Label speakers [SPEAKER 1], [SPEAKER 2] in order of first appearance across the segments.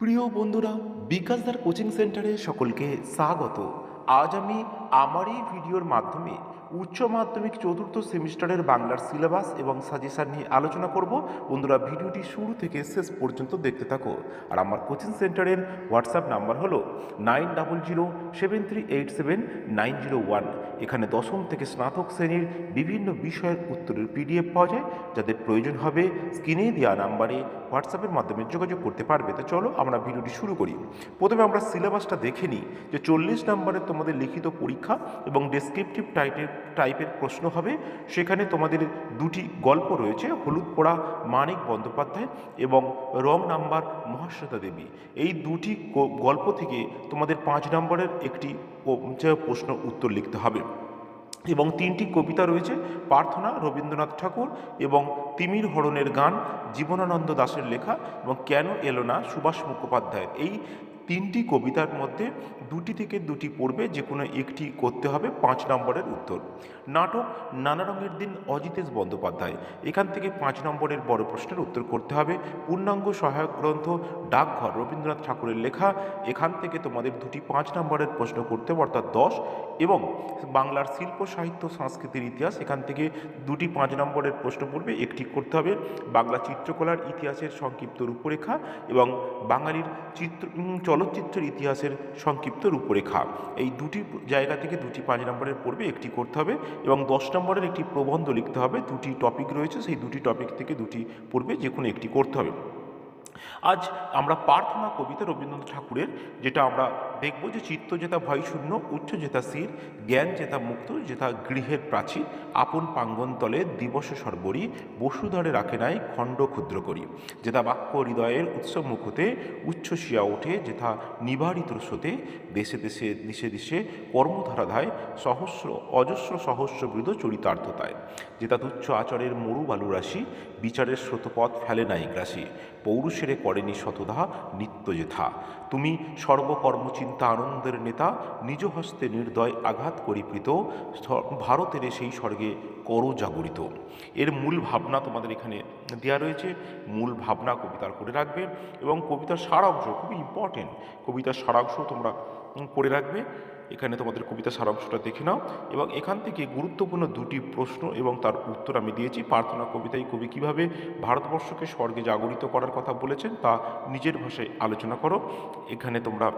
[SPEAKER 1] প্রিয় বন্ধুরা বিকাশদার কোচিং সেন্টারে সকলকে স্বাগত। আজ আমি আমার এই ভিডিওর মাধ্যমে উচ্চ মাধ্যমিক চতুর্থ সেমিস্টারের বাংলার সিলেবাস এবং সাজেশান নিয়ে আলোচনা করব। বন্ধুরা, ভিডিওটি শুরু থেকে শেষ পর্যন্ত দেখতে থাকো। আর আমার কোচিং সেন্টারের হোয়াটসঅ্যাপ নাম্বার হলো nine double zero seven three eight seven nine zero one. এখানে দশম থেকে স্নাতক শ্রেণির বিভিন্ন বিষয়ের উত্তরের পিডিএফ পাওয়া যায়, যাদের প্রয়োজন হবে স্ক্রিনে দেওয়া নাম্বারে হোয়াটসঅ্যাপের মাধ্যমে যোগাযোগ করতে পারবে। তো চলো আমরা ভিডিওটি শুরু করি। প্রথমে আমরা সিলেবাসটা দেখে নিই যে চল্লিশ নম্বরের তোমাদের লিখিত পরীক্ষা এবং ডেসক্রিপটিভ টাইপের টাইপের প্রশ্ন হবে। সেখানে তোমাদের দুটি গল্প রয়েছে, হলুদ পোড়া মানিক বন্দ্যোপাধ্যায় এবং রং নাম্বার মহাশ্বেতা দেবী। এই দুটি গল্প থেকে তোমাদের পাঁচ নম্বরের একটি প্রশ্ন উত্তর লিখতে হবে। এবং তিনটি কবিতা রয়েছে, প্রার্থনা, রবীন্দ্রনাথ ঠাকুর এবং তিমির হরণের গান, জীবনানন্দ দাশের লেখা এবং কেন এলো না সুভাষ মুখোপাধ্যায়ের। এই তিনটি কবিতার মধ্যে দুটি থেকে দুটি পড়বে যে কোনো একটি করতে হবে। পাঁচ নম্বরের উত্তর। নাটক নানা রঙের দিন অজিতেশ বন্দ্যোপাধ্যায়। এখান থেকে পাঁচ নম্বরের বড় প্রশ্নের উত্তর করতে হবে। পূর্ণাঙ্গ সহায়ক গ্রন্থ ডাকঘর রবীন্দ্রনাথ ঠাকুরের লেখা। এখান থেকে তোমাদের দুটি পাঁচ নম্বরের প্রশ্ন করতে হবে অর্থাৎ দশ। এবং বাংলার শিল্প সাহিত্য সংস্কৃতির ইতিহাস এখান থেকে দুটি পাঁচ নম্বরের প্রশ্ন পড়বে একটি করতে হবে। বাংলা চিত্রকলার ইতিহাসের সংক্ষিপ্ত রূপরেখা এবং বাঙালির চিত্র উম, চলচ্চিত্রের ইতিহাসের সংক্ষিপ্ত রূপরেখা। এই দুটি জায়গা থেকে দুটি পাঁচ নম্বরের পড়বে, একটি করতে হবে এবং দশ নম্বরের একটি প্রবন্ধ লিখতে হবে। দুটি টপিক রয়েছে, সেই দুটি টপিক থেকে দুটি পড়বে, যে কোনো একটি করতে হবে। আজ আমরা প্রার্থনা কবিতা রবীন্দ্রনাথ ঠাকুরের, যেটা আমরা দেখব যে চিত্ত যেতা ভয় শূন্য, উচ্চ যেতা শির জ্ঞান যেতা মুক্ত যেতা গৃহের প্রাচীর, আপন পাঙ্গন তলে দিবস সর্বরী, বসুধরে রাখে নাই খণ্ড ক্ষুদ্র করি। যেতা বাক্য হৃদয়ের উৎসব মুখতে উচ্ছ্বসিয়া ওঠে যেথা নিবারিত স্রোতে, দেশে দেশে দিশে দিশে কর্মধারাধায়, সহস্র, অজস্র সহস্রবৃদ চরিতার্থতায়। যেতা তুচ্ছ আচরের মরু বালুরাশি, বিচারের স্রোতপথ ফেলে নাই গ্রাসী। পৌরুষেরে করেনি শতধা নিত্য যেথা। তুমি সর্বকর্মচিন্তা আনন্দের নেতা, নিজ হস্তে নির্দয় আঘাত করিপ্রীত স- ভারতের সেই স্বর্গে করো জাগরিত। এর মূল ভাবনা তোমাদের এখানে দেওয়া রয়েছে। মূল ভাবনা কবিতার করে রাখবে এবং কবিতার সারাংশ খুবই ইম্পর্টেন্ট কবিতার সারাংশ তোমরা করে রাখবে। এখানে তোমাদের কবিতা সারাংশটা দেখে নাও এবং এখান থেকে গুরুত্বপূর্ণ দুটি প্রশ্ন এবং তার উত্তর আমি দিয়েছি। প্রার্থনা কবিতায় কবি কীভাবে ভারতবর্ষকে স্বর্গে জাগরিত করার কথা বলেছেন তা নিজের ভাষায় আলোচনা করো। এখানে তোমরা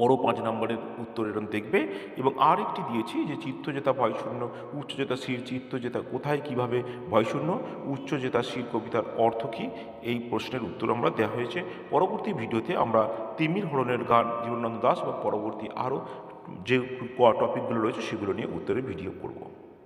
[SPEAKER 1] বড় পাঁচ নম্বরের উত্তর এরকম দেখবে। এবং আর একটি দিয়েছি যে চিত্তজেতা ভয়শূন্য, উচ্চজেতা শির চিত্তজেতা কোথায়, কীভাবে ভয়শূন্য, উচ্চজেতা শির কবিতার অর্থ কী? এই প্রশ্নের উত্তর আমরা দেওয়া হয়েছে। পরবর্তী ভিডিওতে আমরা তিমির হরণের গান জীবনানন্দ দাস এবং পরবর্তী আরও যে টপিকগুলো রয়েছে সেগুলো নিয়ে উত্তরে ভিডিও করব।